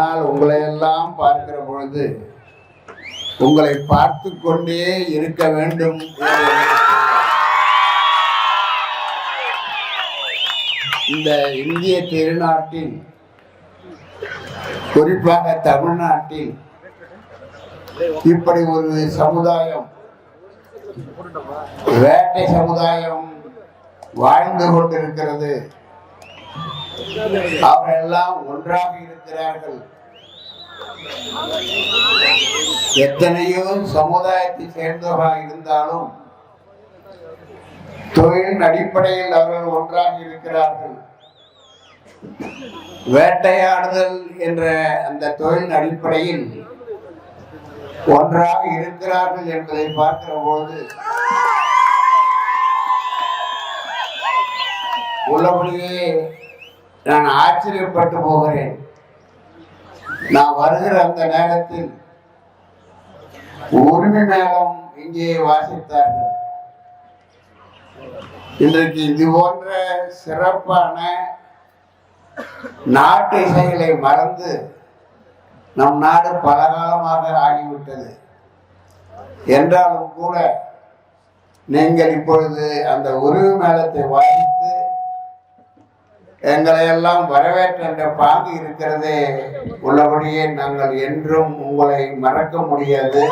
ஆனால் உங்களை எல்லாம் பார்க்கிற பொழுது உங்களை பார்த்து கொண்டே இருக்க வேண்டும். இந்த இந்திய திருநாட்டில் குறிப்பாக தமிழ்நாட்டில் இப்படி ஒரு சமுதாயம் வேட்டை சமுதாயம் வாழ்ந்து கொண்டிருக்கிறது. அவரெல்லாம் ஒன்றாக இருக்கிறார்கள். எத்தனையோ சமுதாயத்தை சேர்ந்தவராக இருந்தாலும் தொழிலின் அடிப்படையில் அவர்கள் ஒன்றாக இருக்கிறார்கள். வேட்டையாடுதல் என்ற அந்த தொழிலின் அடிப்படையில் ஒன்றாக இருக்கிறார்கள் என்பதை பார்க்கிற பொழுது உள்ளபடியே நான் ஆச்சரியப்பட்டு போகிறேன். நான் வருகிற அந்த நேரத்தில் உரிமை மேளம் இங்கே வாசித்தார்கள். இன்றைக்கு இது போன்ற சிறப்பான நாட்டு இசைகளை மறந்து நம் நாடு பல காலமாக ஆகிவிட்டது. என்றாலும் கூட நீங்கள் இப்பொழுது அந்த உருவு மேளத்தை வாசித்து எங்களை எல்லாம் வரவேற்ற பாங்கு இருக்கிறதே. உள்ளபடியே நாங்கள் என்றும் உங்களை மறக்க முடியாது.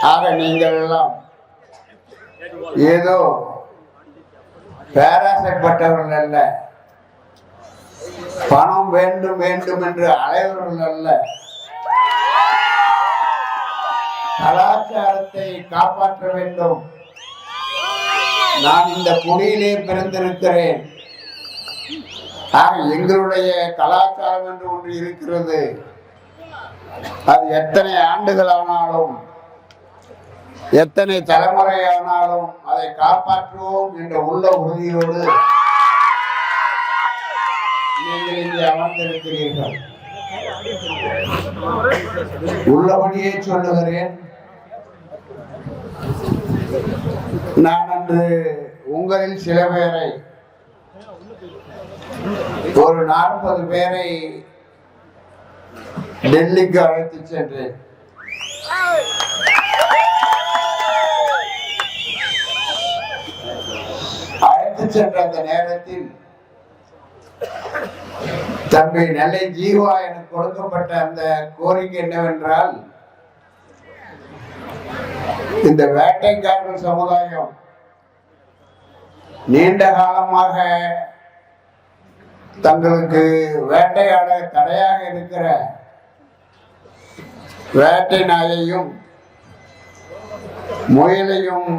ஆக நீங்கள் எல்லாம் ஏதோ பேராசைப்பட்டவர்கள் அல்ல. பணம் வேண்டும் வேண்டும் என்று அலைவர்கள் அல்ல. கலாச்சாரத்தை காப்பாற்ற வேண்டும். நான் இந்த குடியிலே பிறந்திருக்கிறேன். எங்களுடைய கலாச்சாரம் என்று ஒன்று இருக்கிறது. அது எத்தனை ஆண்டுகள் ஆனாலும் எத்தனை தலைமுறை ஆனாலும் அதை காப்பாற்றுவோம் என்ற உள்ள உறுதியோடு நீங்கள் இங்கே அமர்ந்திருக்கிறீர்கள். உள்ளபடியே சொல்லுகிறேன். நான் அன்று உங்களில் சில பேரை ஒரு நாற்பது பேரை டெல்லிக்கு அழைத்து சென்றேன். அழைத்து சென்ற அந்த நேரத்தில் தம்பி நெல்லை ஜீவா எனக்கு கொடுக்கப்பட்ட அந்த கோரிக்கை என்னவென்றால் இந்த வேட்டைக்காரர்கள் சமுதாயம் நீண்ட காலமாக தங்களுக்கு வேட்டையாட தடையாக இருக்கிற வேட்டை நாயையும் முயலையும்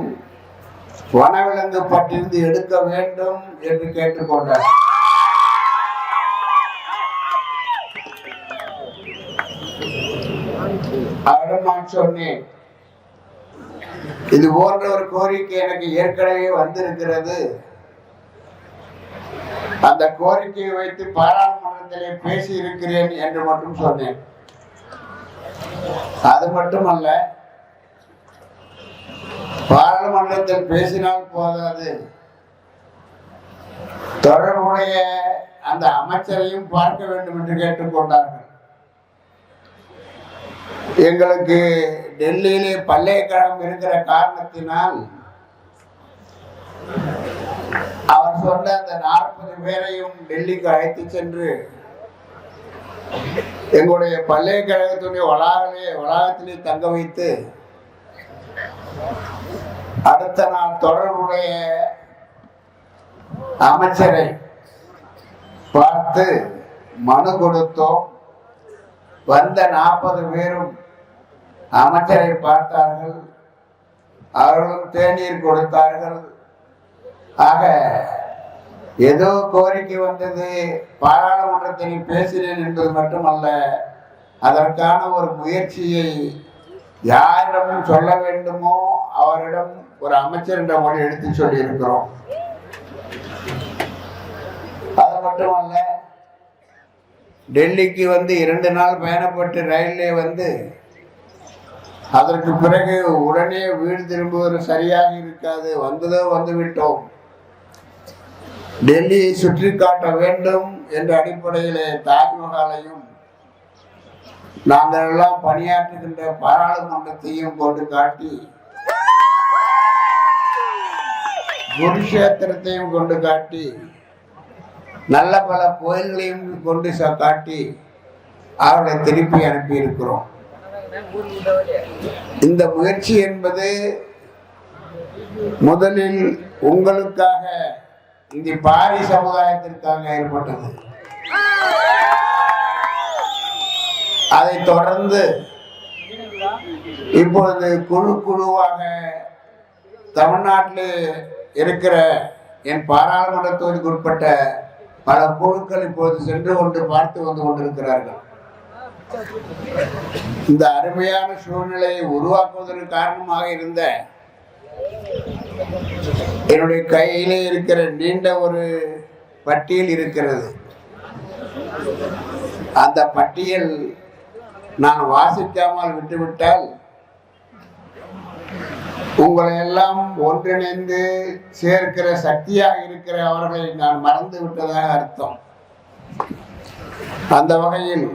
வனவிலங்கு பட்டிருந்து எடுக்க வேண்டும் என்று கேட்டுக்கொண்டார் அவரிடம் நான் சொன்னேன் இது போன்ற ஒரு கோரிக்கை எனக்கு ஏற்கனவே வந்திருக்கிறது. அந்த கோரிக்கையை வைத்து பாராளுமன்றத்திலே பேசி இருக்கிறேன் என்று மட்டும் சொன்னேன். அது மட்டுமல்ல பாராளுமன்றத்தில் பேசினால் போதாது. தொடர்புடைய அந்த அமைச்சரையும் பார்க்க வேண்டும் என்று கேட்டுக்கொண்டார்கள். எங்களுக்கு டெல்லியிலே பல்கலைக்கழகம் இருக்கிற காரணத்தினால் அவர் சொன்ன அந்த நாற்பது பேரையும் டெல்லிக்கு அழைத்து சென்று எங்களுடைய பல்கலைக்கழகத்துடைய வளாகலே வளாகத்திலே தங்க வைத்து அடுத்த நாள் தொடர்புடைய அமைச்சரை பார்த்து மனு கொடுத்தோம். வந்த நாற்பது பேரும் அமைச்சரை பார்த்தார்கள். அவர்களும் தேநீர் கொடுத்தார்கள். ஆக ஏதோ கோரிக்கை வந்தது. பாராளுமன்றத்தில் பேசினேன் என்பது மட்டுமல்ல அதற்கான ஒரு முயற்சியை யாரிடம் சொல்ல வேண்டுமோ அவரிடம் ஒரு அமைச்சரிடம் மொழி எடுத்து சொல்லி இருக்கிறோம் அது மட்டுமல்ல டெல்லிக்கு வந்து இரண்டு நாள் பயணப்பட்டு ரயிலே வந்து அதற்கு பிறகு உடனே வீடு திரும்புவது சரியாக இருக்காது. வந்ததோ வந்துவிட்டோம். டெல்லியை சுற்றி காட்ட வேண்டும் என்ற அடிப்படையிலே தாஜ்மஹாலையும் நாங்கள் எல்லாம் பணியாற்றுகின்ற பாராளுமன்றத்தையும் கொண்டு காட்டி குருஷேத்திரத்தையும் கொண்டு காட்டி நல்ல பல கோயில்களையும் கொண்டு ச- காட்டி அவர்களை திருப்பி அனுப்பியிருக்கிறோம். இந்த முயற்சி என்பது முதலில் உங்களுக்காக இந்த பாரி சமுதாயத்திற்காக ஏற்பட்டது. அதைத் தொடர்ந்து இப்பொழுது குழு குழுவாக தமிழ்நாட்டில் இருக்கிற என் பாராளுமன்ற தொகுதிக்கு உட்பட்ட பல குழுக்கள் இப்பொழுது சென்று கொண்டு பார்த்து வந்து கொண்டிருக்கிறார்கள். இந்த அருமையான சூழ்நிலையை உருவாக்குவதற்கு காரணமாக இருந்த என்னுடைய கையிலே இருக்கிற நீண்ட ஒரு பட்டியல் இருக்கிறது. அந்த பட்டியல் நான் வாசிக்காமல் விட்டுவிட்டால் உங்களை எல்லாம் ஒன்றிணைந்து சேர்க்கிற சக்தியாக இருக்கிற அவர்களை நான் மறந்து விட்டதாக அர்த்தம். அந்த வகையில்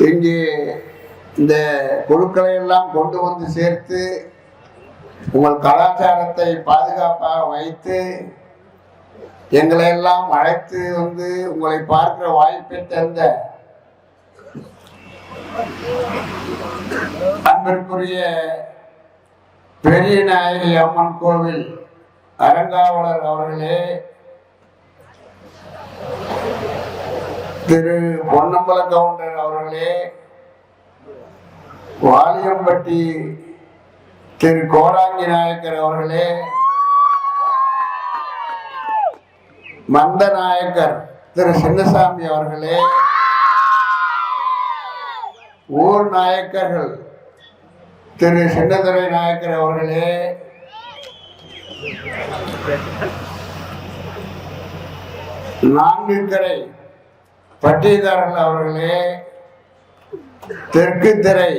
இங்கே இந்த குழுக்களை எல்லாம் கொண்டு வந்து சேர்த்து உங்கள் கலாச்சாரத்தை பாதுகாப்பாக வைத்து எங்களை எல்லாம் அழைத்து வந்து உங்களை பார்க்கிற வாய்ப்பை தந்த அன்பிற்குரிய பெரிய நாயகி அம்மன் கோவில் அரங்காவலர் அவர்களே திரு பொன்னம்பல கவுண்டர் அவர்களே வாலியம்பட்டி திரு கோராங்கி நாயக்கர் அவர்களே மந்த நாயக்கர் திரு சின்னசாமி அவர்களே ஊர் நாயக்கர்கள் திரு சின்னதுரை நாயக்கர் அவர்களே நான்கு கரை பட்டியதாரர்கள் அவர்களே தெற்கு திரை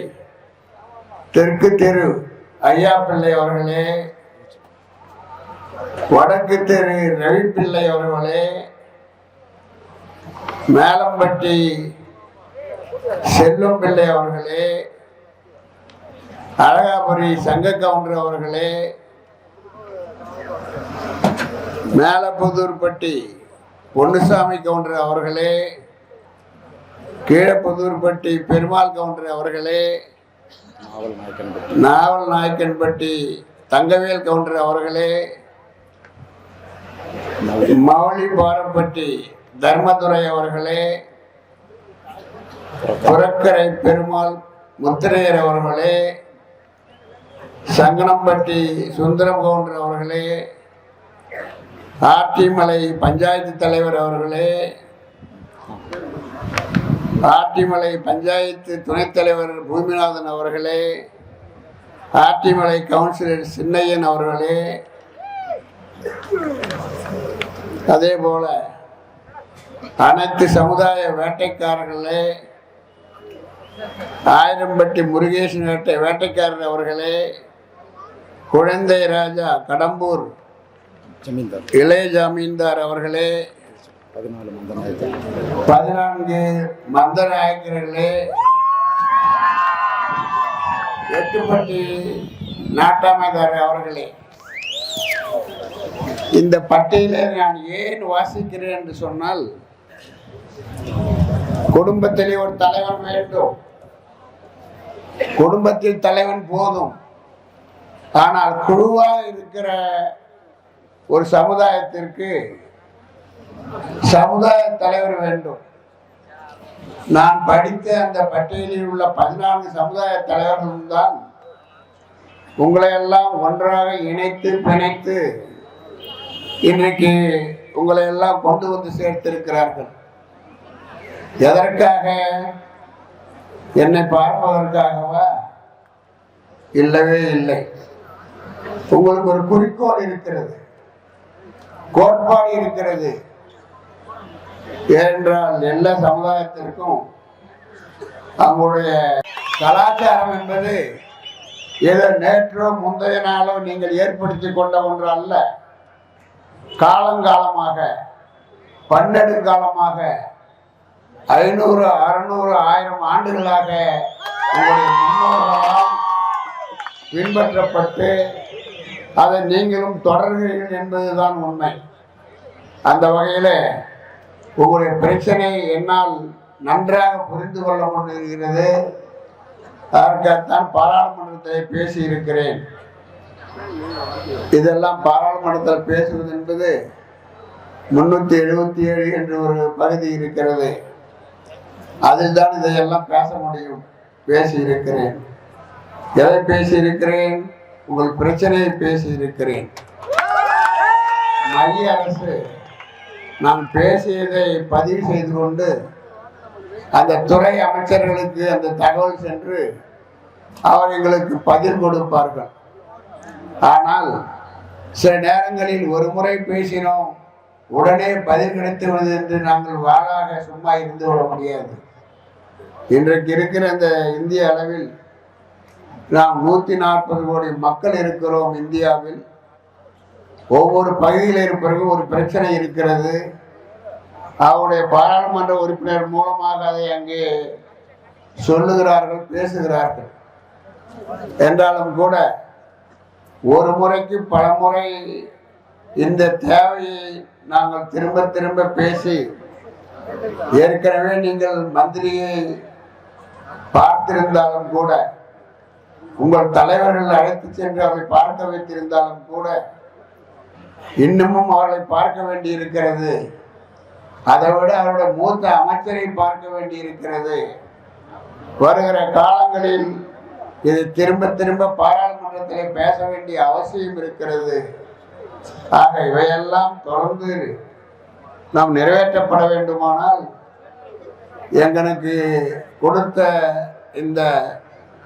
தெற்கு தெரு ஐயா பிள்ளை அவர்களே வடக்கு தெரு ரவி பிள்ளை அவர்களே மேலம்பட்டி செல்லும் பிள்ளை அவர்களே அழகாபுரி சங்க கவுண்டர் அவர்களே மேலப்புதூர்பட்டி பொன்னுசாமி கவுண்டர் அவர்களே கீழப்புதூர்பட்டி பெருமாள் கவுண்டர் அவர்களே. நாவல் நாயக்கன்பட்டி நாவல் நாயக்கன்பட்டி தங்கவேல் கவுண்டர் அவர்களே. மௌலி பாரம்பட்டி தர்மதுரை அவர்களே. புறக்கரை பெருமாள் முத்திரையர் அவர்களே. சங்கனம்பட்டி சுந்தரம் கவுண்டர் அவர்களே. ஆட்டிமலை பஞ்சாயத்து தலைவர் அவர்களே. ஆட்டிமலை பஞ்சாயத்து துணைத் தலைவர் பூமிநாதன் அவர்களே ஆட்டிமலை கவுன்சிலர் சின்னையன் அவர்களே அதே போல அனைத்து சமுதாய வேட்டைக்காரர்களே ஆயிரம்பட்டி முருகேசன் வேட்டை வேட்டைக்காரர் அவர்களே குழந்தை ராஜா கடம்பூர் இளைய ஜாமீன்தார் அவர்களே பதினாலு மந்தநாயக்கர் பதினான்கு மந்தநாயக்கர்களே எட்டுப்பட்டி நாட்டாமைதார் அவர்களே இந்த பட்டியலை நான் ஏன் வாசிக்கிறேன் என்று சொன்னால் குடும்பத்திலே ஒரு தலைவன் வேண்டும். குடும்பத்தில் தலைவன் போதும். ஆனால் குழுவாக இருக்கிற ஒரு சமுதாயத்திற்கு சமுதாய தலைவர் வேண்டும். நான் படித்த அந்த பட்டியலில் உள்ள பதினான்கு சமுதாய தலைவர்களும் தான் உங்களை எல்லாம் ஒன்றாக இணைத்து பிணைத்து இன்றைக்கு உங்களை எல்லாம் கொண்டு வந்து சேர்த்திருக்கிறார்கள். எதற்காக? என்னை பார்ப்பதற்காகவா? இல்லவே இல்லை. உங்களுக்கு ஒரு குறிக்கோள் இருக்கிறது. கோட்பாடு இருக்கிறது. ஏனென்றால் எல்லா சமுதாயத்திற்கும் அவங்களுடைய கலாச்சாரம் என்பது ஏதோ நேற்றோ முந்தைய நாளோ நீங்கள் ஏற்படுத்தி கொண்ட ஒன்று அல்ல. காலங்காலமாக பன்னெடுங்காலமாக ஐநூறு அறுநூறு ஆயிரம் ஆண்டுகளாக உங்களுடைய முன்னோர்களால் பின்பற்றப்பட்டு அதை நீங்களும் தொடர்கிறீர்கள் என்பதுதான் உண்மை. அந்த வகையில் உங்களுடைய பிரச்சனையை என்னால் நன்றாக புரிந்து கொள்ள முடிகிறது அதற்காகத்தான் பாராளுமன்றத்தில் பேசியிருக்கிறேன் இதெல்லாம் பாராளுமன்றத்தில் பேசுவது என்பது முன்னூற்றி எழுபத்தி ஏழு என்று ஒரு பகுதி இருக்கிறது. அதில் தான் இதையெல்லாம் பேச முடியும். பேசியிருக்கிறேன் எதை பேசியிருக்கிறேன் உங்கள் பிரச்சனையை பேசியிருக்கிறேன் மைய அரசு நான் பேசியதை பதிவு செய்து கொண்டு அந்த துறை அமைச்சர்களுக்கு அந்த தகவல் சென்று அவர்களுக்கு பதில் கொடுப்பார்கள். ஆனால் சில நேரங்களில் ஒரு முறை பேசினோம் உடனே பதில் கிடைத்து என்று நாங்கள் வாழாக சும்மா இருந்து விட முடியாது. இன்றைக்கு இருக்கிற அந்த இந்திய அளவில் நாம் நூற்றி நாற்பது கோடி மக்கள் இருக்கிறோம் இந்தியாவில். ஒவ்வொரு பகுதியில் இருப்பவர்கள் ஒரு பிரச்சனை இருக்கிறது. அவருடைய பாராளுமன்ற உறுப்பினர் மூலமாக அதை அங்கே சொல்லுகிறார்கள் பேசுகிறார்கள். என்றாலும் கூட ஒரு முறைக்கு பல முறை இந்த தேவையை நாங்கள் திரும்ப திரும்ப பேசி ஏற்கனவே நீங்கள் மந்திரியை பார்த்திருந்தாலும் கூட உங்கள் தலைவர்கள் அழைத்து சென்று அதை பார்க்க வைத்திருந்தாலும் கூட இன்னமும் அவர்களை பார்க்க வேண்டியிருக்கிறது. அதை விட அவருடைய மூத்த அமைச்சரை பார்க்க வேண்டியிருக்கிறது. வருகிற காலங்களில் இது திரும்ப திரும்ப பாராளுமன்றத்திலே பேச வேண்டிய அவசியம் இருக்கிறது. ஆக இவையெல்லாம் தொடர்ந்து நாம் நிறைவேற்றப்பட வேண்டுமானால் எங்களுக்கு கொடுத்த இந்த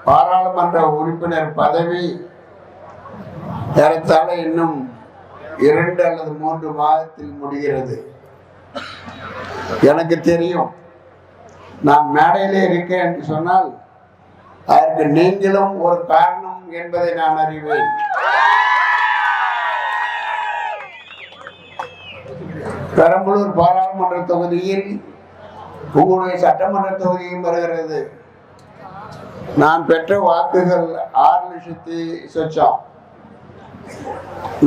பாராளுமன்ற உறுப்பினர் பதவி ஏறத்தாழ இன்னும் இரண்டு அல்லது மூன்று மாதத்தில் முடிகிறது. எனக்கு தெரியும். நான் மேடையிலே இருக்கேன் என்று சொன்னால் அதற்கு நீங்களும் ஒரு காரணம் என்பதை நான் அறிவேன். பெரம்பலூர் பாராளுமன்ற தொகுதியில் உங்களுடைய சட்டமன்ற தொகுதியும் வருகிறது. நான் பெற்ற வாக்குகள் ஆறு லட்சத்தி சொச்சம்.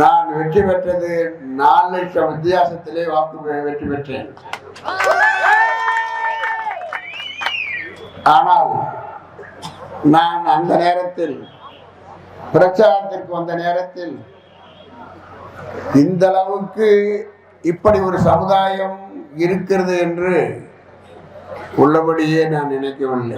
நான் வெற்றி பெற்றது நாலு லட்சம் வித்தியாசத்திலே வாக்கு வெற்றி பெற்றேன். ஆனால் நான் அந்த நேரத்தில் பிரச்சாரத்திற்கு வந்த நேரத்தில் இந்த அளவுக்கு இப்படி ஒரு சமுதாயம் இருக்கிறது என்று உள்ளபடியே நான் நினைக்கவில்லை.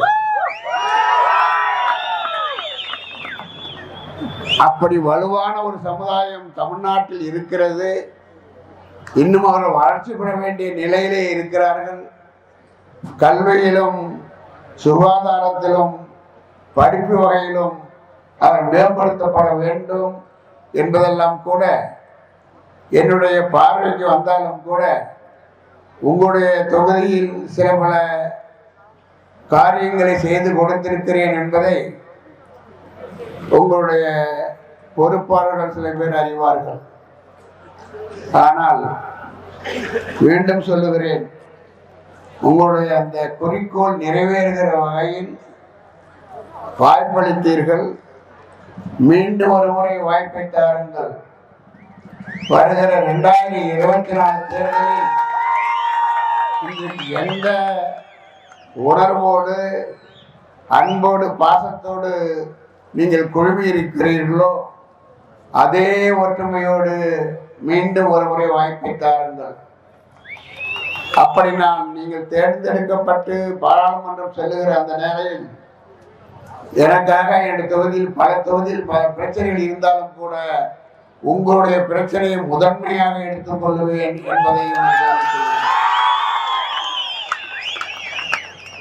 அப்படி வலுவான ஒரு சமுதாயம் தமிழ்நாட்டில் இருக்கிறது. இன்னும் அவர்கள் வளர்ச்சி பெற வேண்டிய நிலையிலே இருக்கிறார்கள். கல்வியிலும் சுகாதாரத்திலும் படிப்பு வகையிலும் அவர் மேம்படுத்தப்பட வேண்டும் என்பதெல்லாம் கூட என்னுடைய பார்வைக்கு வந்தாலும் கூட உங்களுடைய தொகுதியில் சில பல காரியங்களை செய்து கொடுத்திருக்கிறேன் என்பதை உங்களுடைய பொறுப்பாளர்கள் சில பேர் அறிவார்கள். ஆனால் மீண்டும் சொல்லுகிறேன் உங்களுடைய அந்த குறிக்கோள் நிறைவேறுகிற வகையில் வாய்ப்பளித்தீர்கள். மீண்டும் ஒரு முறை வாய்ப்பை தாருங்கள். வருகிற ரெண்டாயிரத்தி இருபத்தி நாலு தேர்தலில் எந்த உணர்வோடு அன்போடு பாசத்தோடு நீங்கள் குழுமி இருக்கிறீர்களோ அதே ஒற்றுமையோடு மீண்டும் ஒரு முறை வாய்ப்பை தாருங்கள் அப்படி நான் நீங்கள் தேர்ந்தெடுக்கப்பட்டு பாராளுமன்றம் செல்லுகிற அந்த நேரையில் எனக்காக என்னுடைய தொகுதியில் பல தொகுதியில் பல பிரச்சனைகள் இருந்தாலும் கூட உங்களுடைய பிரச்சனையை முதன்மையாக எடுத்துக் கொள்ளுவேன் என்பதையும் நான்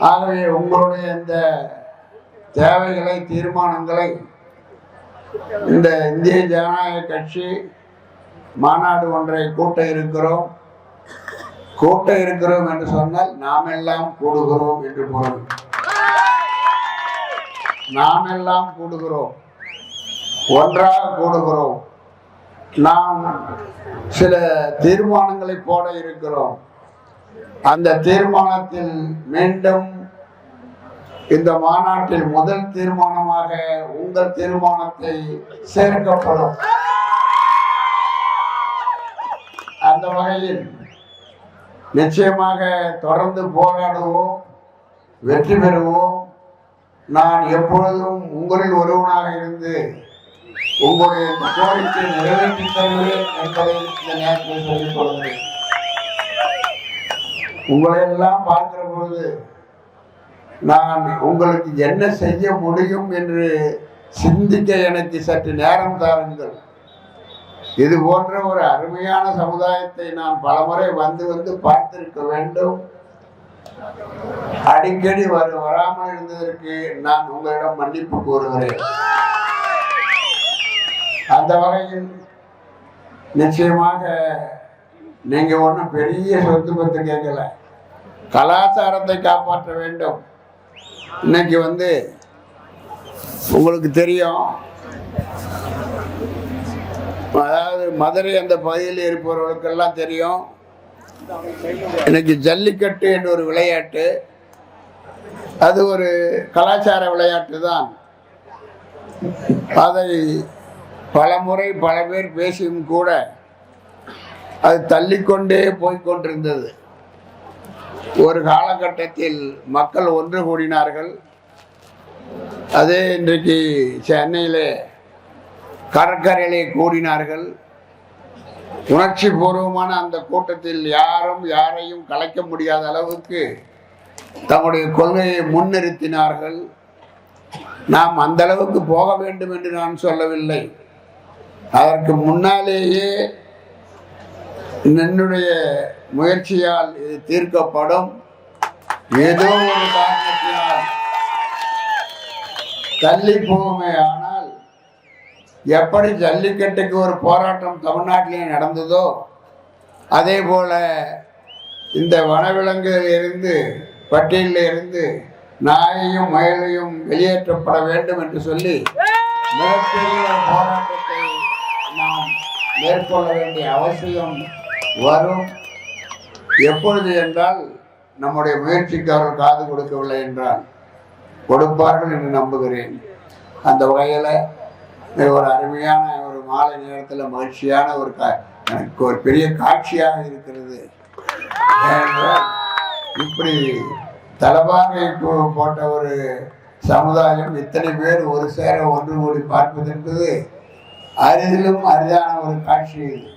ஆகவே உங்களுடைய இந்த தேவைகளை தீர்மானங்களை இந்த இந்திய ஜனநாயக கட்சி மாநாடு ஒன்றை கூட்ட இருக்கிறோம். கூட்ட இருக்கிறோம் என்று சொன்னால் நாம் எல்லாம் கூடுகிறோம் என்று பொருள். நாம் எல்லாம் கூடுகிறோம். ஒன்றாக கூடுகிறோம். நாம் சில தீர்மானங்களை போட இருக்கிறோம். அந்த தீர்மானத்தில் மீண்டும் இந்த மாநாட்டில் முதல் தீர்மானமாக உங்கள் தீர்மானத்தை சேர்க்கப்படும். அந்த வகையில் நிச்சயமாக தொடர்ந்து போராடுவோம் வெற்றி பெறுவோம். நான் எப்பொழுதும் உங்களில் ஒருவனாக இருந்து உங்களுடைய கோரிக்கை நிறைவேற்றி தருவேன் என்பதை இந்த நேரத்தில் சொல்லிக் கொள்கிறேன். உங்களை எல்லாம் பார்க்கிற பொழுது நான் உங்களுக்கு என்ன செய்ய முடியும் என்று சிந்திக்க எனக்கு சற்று நேரம் தாருங்கள். இது போன்ற ஒரு அருமையான சமுதாயத்தை நான் பலமுறை வந்து வந்து பார்த்திருக்க வேண்டும். அடிக்கடி வரு வராமல் இருந்ததற்கு நான் உங்களிடம் மன்னிப்பு கூறுகிறேன் அந்த வகையில் நிச்சயமாக நீங்க ஒன்றும் பெரிய சொத்து பத்து கேட்கல. கலாச்சாரத்தை காப்பாற்ற வேண்டும். இன்னைக்கு வந்து உங்களுக்கு தெரியும். அதாவது மதுரை அந்த பகுதியில் இருப்பவர்களுக்கெல்லாம் தெரியும். இன்னைக்கு ஜல்லிக்கட்டு என்ற ஒரு விளையாட்டு. அது ஒரு கலாச்சார விளையாட்டு தான். அதை பல முறை பல பேர் பேசியும் கூட அது தள்ளிக்கொண்டே போய்க்கொண்டிருந்தது ஒரு காலகட்டத்தில் மக்கள் ஒன்று கூடினார்கள். அதே இன்றைக்கு சென்னையில் கடற்கரையிலே கூடினார்கள். உணர்ச்சி பூர்வமான அந்த கூட்டத்தில் யாரும் யாரையும் கலைக்க முடியாத அளவுக்கு தங்களுடைய கொள்கையை முன்னிறுத்தினார்கள். நாம் அந்த அளவுக்கு போக வேண்டும் என்று நான் சொல்லவில்லை. அதற்கு முன்னாலேயே என்னுடைய முயற்சியால் இது தீர்க்கப்படும். ஏதோ ஒரு காரணத்தினால் தள்ளி போகுமே ஆனால் எப்படி ஜல்லிக்கட்டுக்கு ஒரு போராட்டம் தமிழ்நாட்டிலே நடந்ததோ அதே போல இந்த வனவிலங்குகளில் இருந்து பட்டியலில் இருந்து நாயையும் மயிலையும் வெளியேற்றப்பட வேண்டும் என்று சொல்லி மிகப்பெரிய போராட்டத்தை நாம் மேற்கொள்ள வேண்டிய அவசியம் வரும். எப்பொழுது என்றால் நம்முடைய முயற்சிக்காரர் காது கொடுக்கவில்லை என்றால் கொடுப்பார்கள் என்று நம்புகிறேன். அந்த வகையில் ஒரு அருமையான ஒரு மாலை நேரத்தில் மகிழ்ச்சியான ஒரு கா எனக்கு ஒரு பெரிய காட்சியாக இருக்கிறது. ஏனென்றால் இப்படி தலபாகை போ- போட்ட ஒரு சமுதாயம் இத்தனை பேர் ஒரு சேர ஒன்று கூடி பார்ப்பது என்பது அரிதிலும் அரிதான ஒரு காட்சி இது.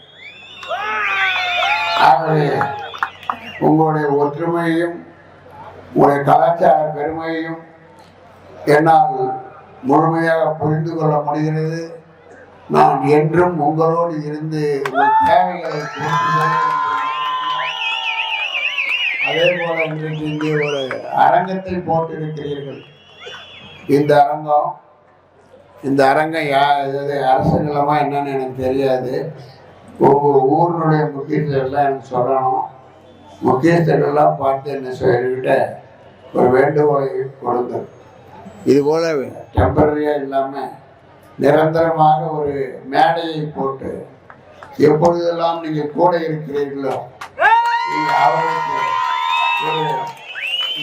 ஆகவே உங்களுடைய ஒற்றுமையையும் உங்களுடைய கலாச்சார பெருமையையும் என்னால் முழுமையாக புரிந்து கொள்ள முடிகிறது. நான் என்றும் உங்களோடு இருந்து உங்கள் தேவைகளை அதே போல இன்றைக்கு இங்கே ஒரு அரங்கத்தை போட்டிருக்கிறீர்கள். இந்த அரங்கம் இந்த அரங்கம் யா அரசு நிலமா என்னன்னு எனக்கு தெரியாது. ஒவ்வொரு ஊரினுடைய முக்கியத்துவெல்லாம் எனக்கு சொல்லணும். முக்கியத்துவெல்லாம் பார்த்து என்ன சொல்லிக்கிட்ட ஒரு வேண்டுகோளை கொடுங்கள். இது போல டெம்பரரியாக இல்லாமல் நிரந்தரமாக ஒரு மேடையை போட்டு எப்பொழுதெல்லாம் நீங்கள் கூட இருக்கிறீர்களோ நீங்கள் அவர்களுக்கு ஒரு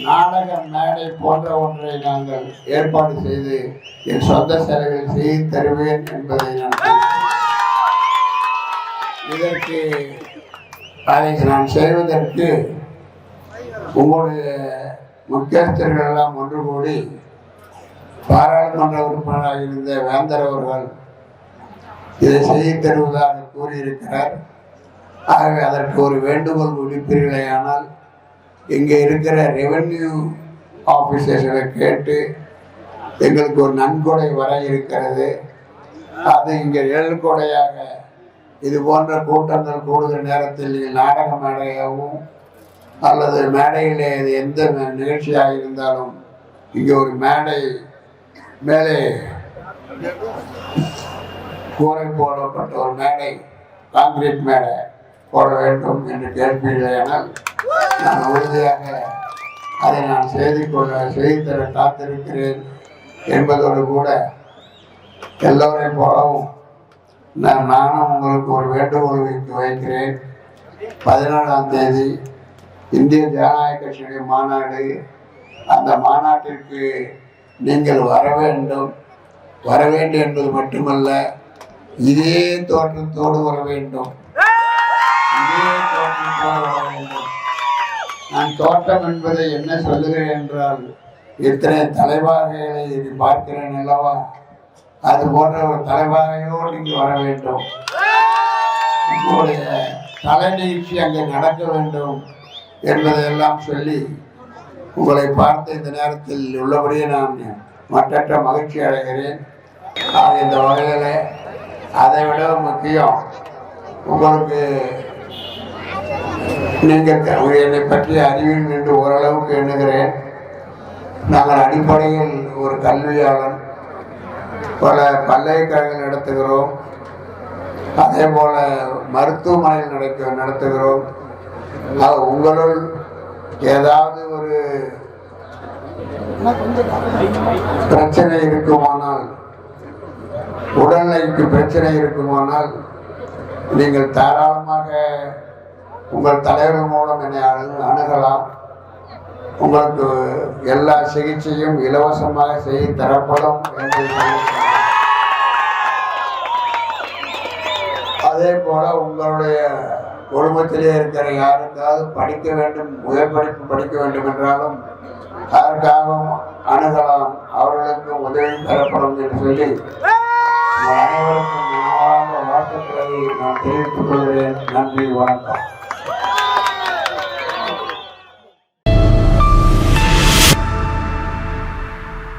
நாடக மேடை போன்ற ஒன்றை நாங்கள் ஏற்பாடு செய்து என் சொந்த செலவில் செய்து தருவேன் என்பதை நான் இதற்கு அதை நான் செய்வதற்கு உங்களுடைய முக்கியஸ்தர்கள் எல்லாம் ஒன்று கூடி பாராளுமன்ற உறுப்பினராக இருந்த வேந்தர் அவர்கள் இதை செய்து தருவதாக கூறியிருக்கிறார். ஆகவே அதற்கு ஒரு வேண்டுகோள் விடுப்பீர்களேயானால் இங்கே இருக்கிற ரெவென்யூ ஆஃபீஸர்களை கேட்டு எங்களுக்கு ஒரு நன்கொடை வர இருக்கிறது. அது இங்கே ஏழ்கொடையாக இது போன்ற கூட்டங்கள் கூடுகிற நேரத்தில் நாடக மேடையாகவும் அல்லது மேடையிலே இது எந்த நிகழ்ச்சியாக இருந்தாலும் இங்கே ஒரு மேடை மேலே கூரை போடப்பட்ட ஒரு மேடை கான்கிரீட் மேடை போட வேண்டும் என்று கேட்பீர்களேனால் நான் உறுதியாக அதை நான் செய்து கொள்ள செய்து தர காத்திருக்கிறேன் என்பதோடு கூட எல்லோரையும் போலவும் நானும் உங்களுக்கு ஒரு வேண்டுகோள் வைத்து வைக்கிறேன். பதினேழாம் தேதி இந்திய ஜனநாயக கட்சியுடைய மாநாடு. அந்த மாநாட்டிற்கு நீங்கள் வர வேண்டும். வர வேண்டும் என்பது மட்டுமல்ல இதே தோற்றத்தோடு வர வேண்டும். இதே தோற்றத்தோடு வர வேண்டும். நான் தோட்டம் என்பதை என்ன சொல்லுகிறேன் என்றால் இத்தனை தலைவார்களை பார்க்கிறேன் அல்லவா? அது போன்ற ஒரு தலைவரையோடு இங்கு வர வேண்டும். உங்களுடைய தலை நிகழ்ச்சி அங்கே நடக்க வேண்டும் என்பதையெல்லாம் சொல்லி உங்களை பார்த்த இந்த நேரத்தில் உள்ளபடியே நான் மற்றற்ற மகிழ்ச்சி அடைகிறேன். நான் இந்த வகையில் அதை விட முக்கியம் உங்களுக்கு நீங்கள் என்னை பற்றி அறிவேன் என்று ஓரளவுக்கு எண்ணுகிறேன். நாங்கள் அடிப்படையில் ஒரு கல்வியாளன். பல பல்கலைக்கழகங்கள் நடத்துகிறோம். அதே போல மருத்துவமனையில் நடக்க நடத்துகிறோம். உங்களுள் ஏதாவது ஒரு பிரச்சனை இருக்குமானால் உடல்நிலைக்கு பிரச்சனை இருக்குமானால் நீங்கள் தாராளமாக உங்கள் தலைவர் மூலம் என்னை அணு அணுகலாம். உங்களுக்கு எல்லா சிகிச்சையும் இலவசமாக செய்து தரப்படும் என்று அதே போல உங்களுடைய குடும்பத்திலே இருக்கிற யாருக்காவது படிக்க வேண்டும் உயர்படிப்பு படிக்க வேண்டும் என்றாலும் அதற்காகவும் அணுகலாம். அவர்களுக்கு உதவி தரப்படும் என்று சொல்லி அனைவருக்கும் வாழ்த்துக்களை நான் தெரிவித்துக் கொள்கிறேன். நன்றி வணக்கம்.